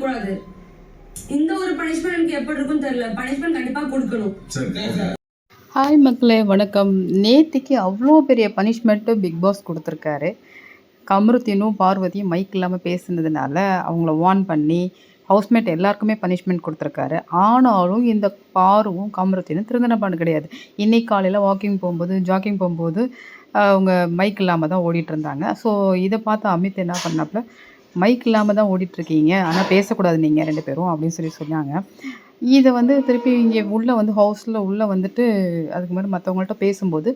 இருக்கக்கூடாது இந்த ஒரு பனிஷ்மெண்ட் எனக்கு எப்படி இருக்கும்னு தெரியல. பனிஷ்மெண்ட் கண்டிப்பா கொடுக்கணும். சரி. ஹாய் மக்களே வணக்கம். நேத்திக்கு அவ்வளோ பெரிய பனிஷ்மெண்ட்டு பிக் பாஸ் கொடுத்துருக்காரு. கமருத்தினும் பார்வதியும் மைக் இல்லாமல் பேசுனதுனால அவங்கள வார்ன் பண்ணி ஹவுஸ்மேட் எல்லாருக்குமே பனிஷ்மெண்ட் கொடுத்துருக்காரு. ஆனாலும் இந்த பாருவும் கமருத்தினும் திருந்தன பண்ண கிடையாது. இன்னைக்கு காலையில் வாக்கிங் போகும்போது ஜாக்கிங் போகும்போது அவங்க மைக் இல்லாமல் தான் ஓடிட்டு இருந்தாங்க. ஸோ இதை பார்த்து அமித் என்ன பண்ணாப்புல மைக் இல்லாமல் தான் ஓடிட்டுருக்கீங்க. ஆனால் பேசக்கூடாது நீங்கள் ரெண்டு பேரும் அப்படின்னு சொல்லி சொன்னாங்க. இதை வந்து திருப்பி இங்கே உள்ளே வந்து ஹவுஸில் உள்ளே வந்துட்டு அதுக்கு முன்னாடி மற்றவங்கள்ட்ட பேசும்போது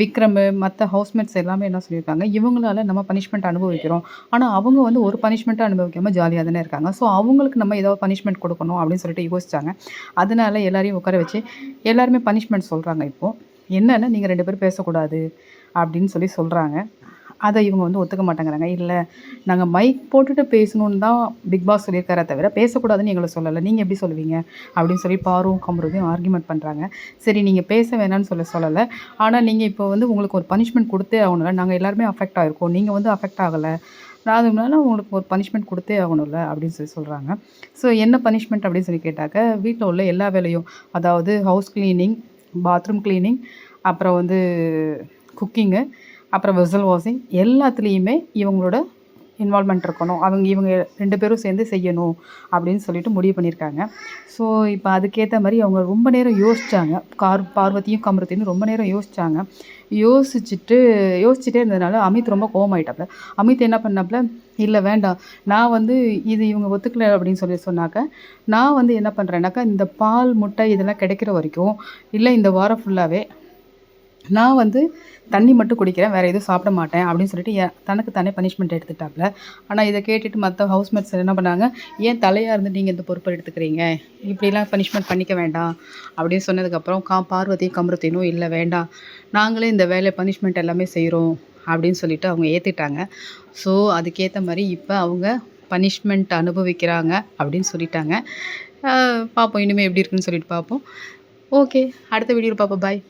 விக்ரம் மற்ற ஹவுஸ்மேட்ஸ் எல்லாமே என்ன சொல்லியிருக்காங்க இவங்களால நம்ம பனிஷ்மெண்ட் அனுபவிக்கிறோம். ஆனால் அவங்க வந்து ஒரு பனிஷ்மெண்ட்டை அனுபவிக்காமல் ஜாலியாக தானே இருக்காங்க. ஸோ அவங்களுக்கு நம்ம ஏதாவது பனிஷ்மெண்ட் கொடுக்கணும் அப்படின்னு சொல்லிட்டு யோசிச்சாங்க. அதனால எல்லாரையும் உட்கார வச்சு எல்லாருமே பனிஷ்மெண்ட் சொல்கிறாங்க இப்போது என்னென்னா நீங்கள் ரெண்டு பேரும் பேசக்கூடாது அப்படின்னு சொல்லி சொல்கிறாங்க அதை இவங்க வந்து ஒத்துக்க மாட்டேங்கிறாங்க. இல்லை நாங்கள் மைக் போட்டுட்டு பேசணுன்னு தான் பிக் பாஸ் சொல்லியிருக்காரே தவிர பேசக்கூடாதுன்னு எங்களை சொல்லலை. நீங்கள் எப்படி சொல்லுவீங்க? அப்படின்னு சொல்லி பாரும் கமருதையும் ஆர்குமெண்ட் பண்ணுறாங்க சரி நீங்கள் பேச வேணாம்னு சொல்ல சொல்லலை. ஆனால் நீங்கள் இப்போ வந்து உங்களுக்கு ஒரு பனிஷ்மெண்ட் கொடுத்தே ஆகணும்ல. நாங்கள் எல்லாருமே அஃபெக்ட் ஆகிருக்கோம் நீங்கள் வந்து அஃபெக்ட் ஆகலை. நான் உங்களுக்கு ஒரு பனிஷ்மெண்ட் கொடுத்தே ஆகணும்ல அப்படின்னு சொல்லி சொல்கிறாங்க ஸோ என்ன பனிஷ்மெண்ட் அப்படின்னு சொல்லி கேட்டாக்க வீட்டில் உள்ள எல்லா வேலையும் அதாவது ஹவுஸ் க்ளீனிங் பாத்ரூம் க்ளீனிங் அப்புறம் வந்து குக்கிங்கு அப்புறம் வெசல் வாஷிங் எல்லாத்துலேயுமே இவங்களோட இன்வால்மெண்ட் இருக்கணும். அவங்க இவங்க ரெண்டு பேரும் சேர்ந்து செய்யணும் அப்படின்னு சொல்லிட்டு முடிவு பண்ணியிருக்காங்க. ஸோ இப்போ அதுக்கேற்ற மாதிரி அவங்க ரொம்ப நேரம் யோசிச்சாங்க. கார் பார்வதியும் கமரத்தையும் ரொம்ப நேரம் யோசித்தாங்க யோசிச்சுட்டு யோசிச்சுட்டே இருந்ததுனால அமித் ரொம்ப கோவமாயிட்டாப்ல அமித் என்ன பண்ணாப்புல இல்லை வேண்டாம். நான் வந்து இது இவங்க ஒத்துக்கல அப்படின்னு சொல்லி சொன்னாக்க நான் வந்து என்ன பண்ணுறேன்னாக்கா இந்த பால் முட்டை இதெல்லாம் கிடைக்கிற வரைக்கும் இல்லை இந்த வாரம் ஃபுல்லாகவே நான் வந்து தண்ணி மட்டும் குடிக்கிறேன் வேறு எதுவும் சாப்பிட மாட்டேன் அப்படின்னு சொல்லிட்டு என் தனக்கு தானே பனிஷ்மெண்ட் எடுத்துட்டாப்புல ஆனால் இதை கேட்டுட்டு மற்ற ஹவுஸ்மேட்ஸ் என்ன பண்ணாங்க? ஏன் தலையாக இருந்து நீங்கள் இந்த பொறுப்பை எடுத்துக்கிறீங்க? இப்படிலாம் பனிஷ்மெண்ட் பண்ணிக்க வேண்டாம் அப்படின்னு சொன்னதுக்கப்புறம் கா பார்வதியும் கமருத்தினும் இல்லை வேண்டாம். நாங்களே இந்த வேலை பனிஷ்மெண்ட் எல்லாமே செய்கிறோம் அப்படின்னு சொல்லிட்டு அவங்க ஏற்றுட்டாங்க ஸோ அதுக்கேற்ற மாதிரி இப்போ அவங்க பனிஷ்மெண்ட் அனுபவிக்கிறாங்க அப்படின்னு சொல்லிட்டாங்க. பார்ப்போம் இனிமேல் எப்படி இருக்குன்னு சொல்லிட்டு பார்ப்போம் ஓகே அடுத்த வீடியோவில் பார்ப்போம் பாய்